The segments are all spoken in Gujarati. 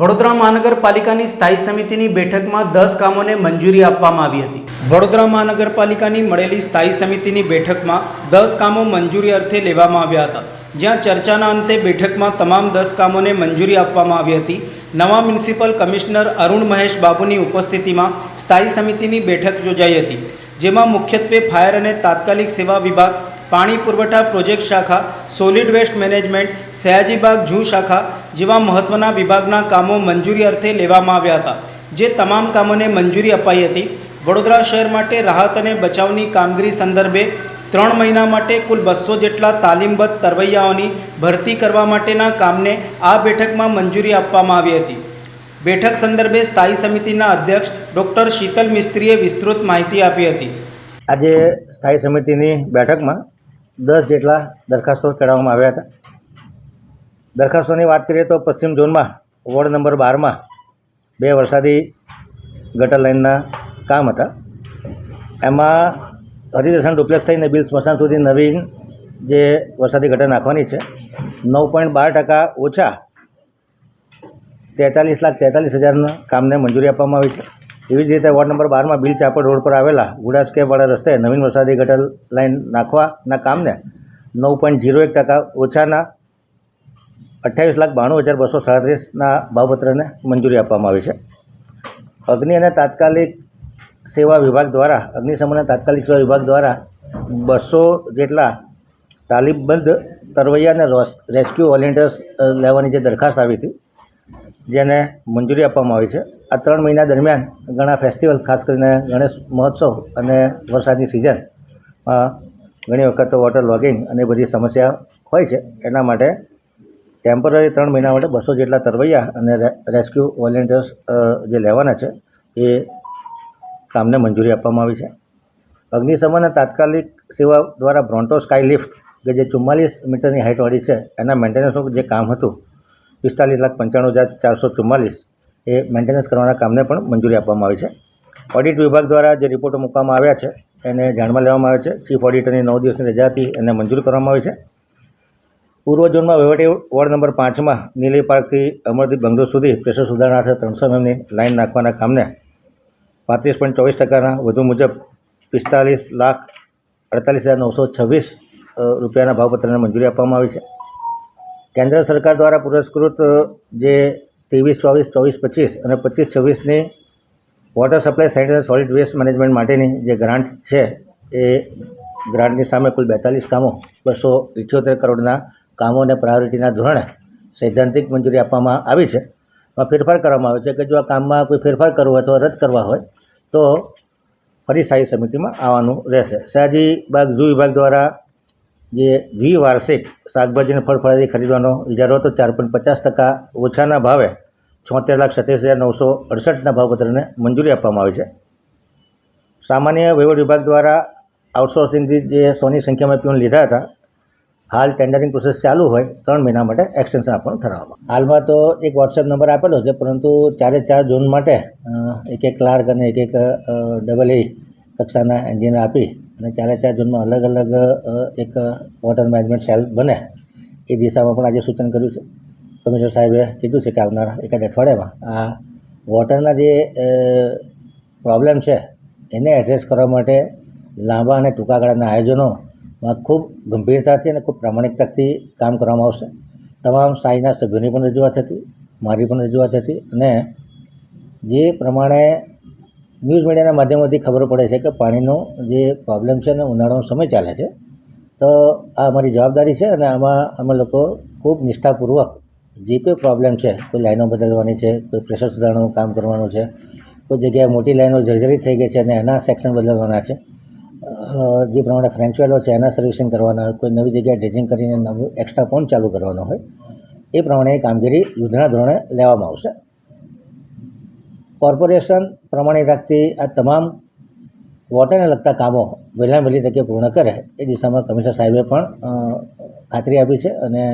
વડોદરા મહાનગરપાલિકાની સ્થાયી સમિતિની બેઠકમાં દસ કામોને મંજૂરી આપવામાં આવી હતી. વડોદરા મહાનગરપાલિકાની મળેલી સ્થાયી સમિતિની બેઠકમાં દસ કામો મંજૂરી અર્થે લેવામાં આવ્યા હતા. જ્યાં ચર્ચાના અંતે બેઠકમાં તમામ દસ કામોને મંજૂરી આપવામાં આવી હતી. નવા મ્યુનિસિપલ કમિશનર અરુણ મહેશ બાબુની ઉપસ્થિતિમાં સ્થાયી સમિતિની બેઠક યોજાઈ હતી. જેમાં મુખ્યત્વે ફાયર અને તાત્કાલિક સેવા વિભાગ, પાણી પુરવઠા પ્રોજેક્ટ શાખા, solid waste management Sayajibaug zoo શાખા જેવા મહત્ત્વના વિભાગના કામો મંજૂરી અર્થે લેવામાં આવ્યા હતા, જે તમામ કામોને મંજૂરી અપાઈ હતી. વડોદરા શહેર માટે રાહત અને બચાવની કામગીરી સંદર્ભે ત્રણ મહિના માટે કુલ બસો જેટલા તાલીમબદ્ધ તરવૈયાઓની ભરતી કરવા માટેના કામને આ બેઠકમાં મંજૂરી આપવામાં આવી હતી. બેઠક સંદર્ભે સ્થાયી સમિતિના અધ્યક્ષ ડૉક્ટર શીતલ મિસ્ત્રીએ વિસ્તૃત માહિતી આપી હતી. આજે સ્થાયી સમિતિની બેઠકમાં દસ જેટલા દરખાસ્તો ચડાવવામાં આવ્યા હતા. દરખાસ્તોની વાત કરીએ તો પશ્ચિમ ઝોનમાં વોર્ડ નંબર બારમાં બે વરસાદી ગટર લાઇનના કામ હતા. એમાં હરિદર્શન ડુપ્લેક્સ થઈને બિલ સ્મશાન સુધી નવીન જે વરસાદી ગટર નાખવાની છે, નવ પોઈન્ટ બાર ટકા ઓછા તેતાલીસ લાખ તેતાલીસ હજારના કામને મંજૂરી આપવામાં આવી છે. એવી જ રીતે વોર્ડ નંબર બારમાં બિલ ચાપડ રોડ પર આવેલા ગુડાસ્કેપવાળા રસ્તે નવીન વરસાદી ગટર લાઇન નાખવાના કામને નવ પોઈન્ટ ઝીરો એક ટકા ઓછાના અઠ્યાવીસ લાખ બાણું હજાર બસો સાડત્રીસના ભાવપત્રને મંજૂરી આપવામાં આવી છે. અગ્નિ અને તાત્કાલિક સેવા વિભાગ દ્વારા અગ્નિશમન તાત્કાલિક સેવા વિભાગ દ્વારા બસો જેટલા તાલીમબંધ તરવૈયા અને રેસ્ક્યુ વોલેન્ટિયર્સ લેવાની જે દરખાસ્ત આવી હતી, જેને મંજૂરી આપવામાં આવી છે. આ ત્રણ મહિના દરમિયાન ઘણા ફેસ્ટિવલ, ખાસ કરીને ગણેશ મહોત્સવ અને વરસાદની સિઝન ઘણી વખત વોટર લોગિંગ અને બધી સમસ્યા હોય છે. એના માટે ટેમ્પરરી ત્રણ મહિના માટે બસો જેટલા તરવૈયા અને રેસ્ક્યુ વોલેન્ટિયર્સ જે લેવાના છે, એ કામને મંજૂરી આપવામાં આવી છે. અગ્નિશમન તાત્કાલિક સેવા દ્વારા બ્રોન્ટો સ્કાય લિફ્ટ, કે જે ચુમ્માલીસ મીટરની હાઇટવાળી છે, એના મેન્ટેનન્સનું જે કામ હતું, પિસ્તાલીસ લાખ પંચાણું હજાર ચારસો ચુમ્માલીસ, એ મેન્ટેનન્સ કરવાના કામને પણ મંજૂરી આપવામાં આવી છે. ઓડિટ વિભાગ દ્વારા જે રિપોર્ટો મૂકવામાં આવ્યા છે, એને ધ્યાનમાં લેવામાં આવે છે. ચીફ ઓડિટરની નવ દિવસની રજા હતી, એને મંજૂર કરવામાં આવી છે. પૂર્વ ઝોનમાં વહીવટી વોર્ડ નંબર પાંચમાં નીલી પાર્કથી અમરદીપ બંગલો સુધી પ્રેશર સુધારણા ત્રણસો એમની લાઇન નાખવાના કામને પાંત્રીસ પોઈન્ટ ચોવીસ ટકાના વધુ મુજબ પિસ્તાલીસ લાખ અડતાલીસ હજાર નવસો છવ્વીસ રૂપિયાના ભાવપત્રને મંજૂરી આપવામાં આવી છે. કેન્દ્ર સરકાર દ્વારા પુરસ્કૃત જે ત્રેવીસ, ચોવીસ ચોવીસ, પચીસ અને પચીસ, છવ્વીસની water supply site solid waste management માટેની જે ગ્રાન્ટ છે, એ ગ્રાન્ટની સામે કુલ બેતાલીસ કામો બસો ઇઠ્યોતેર કરોડના કામોને પ્રાયોરિટીના ધોરણે સૈદ્ધાંતિક મંજૂરી આપવામાં આવી છે. એમાં ફેરફાર કરવામાં આવે છે કે જો આ કામમાં કોઈ ફેરફાર કરવો અથવા રદ કરવા હોય, તો ફરી સ્થાયી સમિતિમાં આવવાનું રહેશે. સયાજીબાગ ઝૂ વિભાગ દ્વારા જે દ્વિવાર્ષિક શાકભાજી અને ફળફળાદી ખરીદવાનો ઇજારો હતો, ચાર પોઈન્ટ પચાસ ટકા ઓછાના ભાવે છોતેર લાખ સત્યાવીસ હજાર નવસો અડસઠના ભાવપત્રને મંજૂરી આપવામાં આવી છે. સામાન્ય વહીવટ વિભાગ દ્વારા આઉટસોર્સિંગથી જે સોની સંખ્યામાં પીઓન લીધા હતા હાલ ટેન્ડરિંગ પ્રોસેસ ચાલુ હોય ત્રણ મહિના માટે એક્સટેન્શન આપવાનું ઠરાવવામાં. હાલમાં તો એક વોટ્સએપ નંબર આપેલો છે, પરંતુ ચારે ચાર ઝોન માટે એક એક ક્લાર્ક અને એક એક ડબલ એ કક્ષાના એન્જિનિયર આપી અને ચારે ચાર ઝોનમાં અલગ અલગ એક વોટર મેનેજમેન્ટ સેલ બને. એ દિશામાં પણ આજે સૂચન કર્યું છે. કમિશનર સાહેબે કીધું છે કે આવનારા એકાદ અઠવાડિયામાં આ વોટરના જે પ્રોબ્લેમ છે, એને એડ્રેસ કરવા માટે લાંબા અને ટૂંકા ગાળાના આયોજનોમાં ખૂબ ગંભીરતાથી અને ખૂબ પ્રામાણિકતાથી કામ કરવામાં આવશે. તમામ સાઈના સભ્યોની પણ રજૂઆત હતી, મારી પણ રજૂઆત હતી અને જે પ્રમાણે ન્યૂઝ મીડિયાના માધ્યમોથી ખબર પડે છે કે પાણીનો જે પ્રોબ્લેમ છે અને ઉનાળાનો સમય ચાલે છે, તો આ અમારી જવાબદારી છે અને આમાં અમે લોકો ખૂબ નિષ્ઠાપૂર્વક જે કોઈ પ્રોબ્લેમ છે, કોઈ લાઈનો બદલવાની છે, કોઈ પ્રેશર સુધારણાનું કામ કરવાનું છે, કોઈ જગ્યાએ મોટી લાઈનો જર્જરિત થઈ ગઈ છે અને એના સેક્શન બદલવાના છે જે પ્રમાણે ફ્રેન્ચ વેલો છે, એના સર્વિસિંગ કરવાના હોય, કોઈ નવી જગ્યાએ ડ્રેજિંગ કરીને નવું એક્સ્ટ્રા પોન્ટ ચાલુ કરવાનો હોય, એ પ્રમાણે કામગીરી યુદ્ધના ધોરણે લેવામાં આવશે. કોર્પોરેશન પ્રમાણે રાખતી આ તમામ વોટરને લગતા કામો વહેલા વહેલી તકે પૂર્ણ કરે, એ દિશામાં કમિશનર સાહેબે પણ ખાતરી આપી છે અને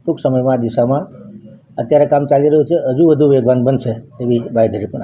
ટૂંક સમયમાં આ દિશામાં અત્યારે કામ ચાલી રહ્યું છે, હજુ વધુ વેગવાન બનશે એવી બાંયધરી પણ